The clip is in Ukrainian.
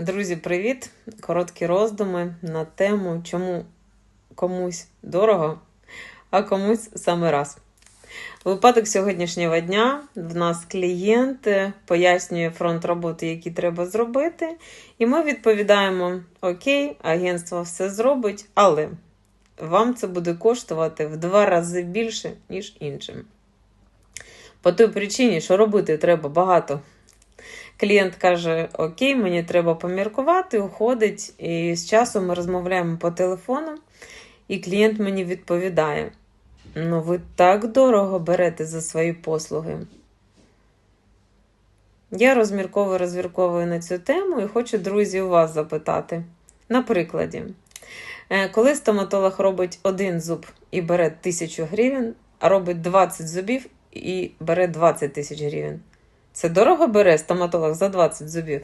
Друзі, привіт! Короткі роздуми на тему, чому комусь дорого, а комусь саме раз. Випадок сьогоднішнього дня в нас клієнт е, пояснює фронт роботи, які треба зробити, і ми відповідаємо: Окей, агентство все зробить, але вам це буде коштувати в два рази більше, ніж іншим. По той причині, що робити треба багато. Клієнт каже: Окей, мені треба поміркувати, уходить. І з часом ми розмовляємо по телефону, і клієнт мені відповідає: Ну, ви так дорого берете за свої послуги. Я розмірковую, розвірковую на цю тему і хочу, друзі, у вас запитати. На прикладі, Е, коли стоматолог робить один зуб і бере 1000 гривень, а робить 20 зубів і бере 20 тисяч гривень. Це дорого бере стоматолог за 20 зубів?